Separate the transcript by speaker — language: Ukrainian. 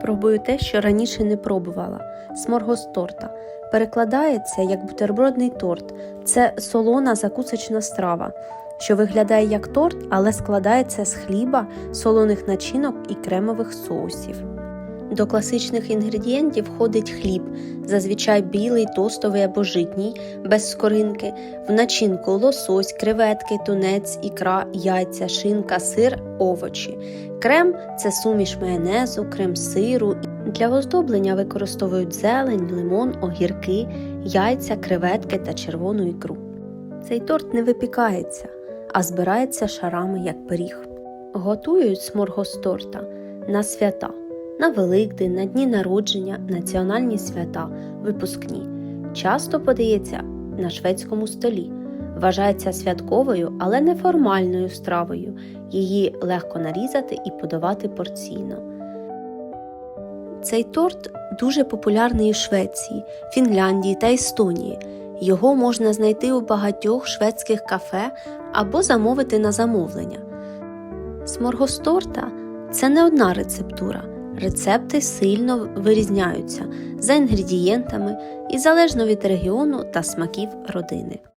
Speaker 1: Пробую те, що раніше не пробувала. Сморгос торта. Перекладається як бутербродний торт. Це солона закусочна страва, що виглядає як торт, але складається з хліба, солоних начинок і кремових соусів. До класичних інгредієнтів входить хліб, зазвичай білий, тостовий або житній, без скоринки, в начинку лосось, креветки, тунець, ікра, яйця, шинка, сир, овочі. Крем це суміш майонезу, крем сиру. Для оздоблення використовують зелень, лимон, огірки, яйця, креветки та червону ікру. Цей торт не випікається, а збирається шарами як пиріг. Готують сморгос торта на свята на Великдень, на дні народження, національні свята, випускні. Часто подається на шведському столі. Вважається святковою, але неформальною стравою. Її легко нарізати і подавати порційно. Цей торт дуже популярний у Швеції, Фінляндії та Естонії. Його можна знайти у багатьох шведських кафе або замовити на замовлення. Сморгос торта це не одна рецептура. Рецепти сильно вирізняються за інгредієнтами і залежно від регіону та смаків родини.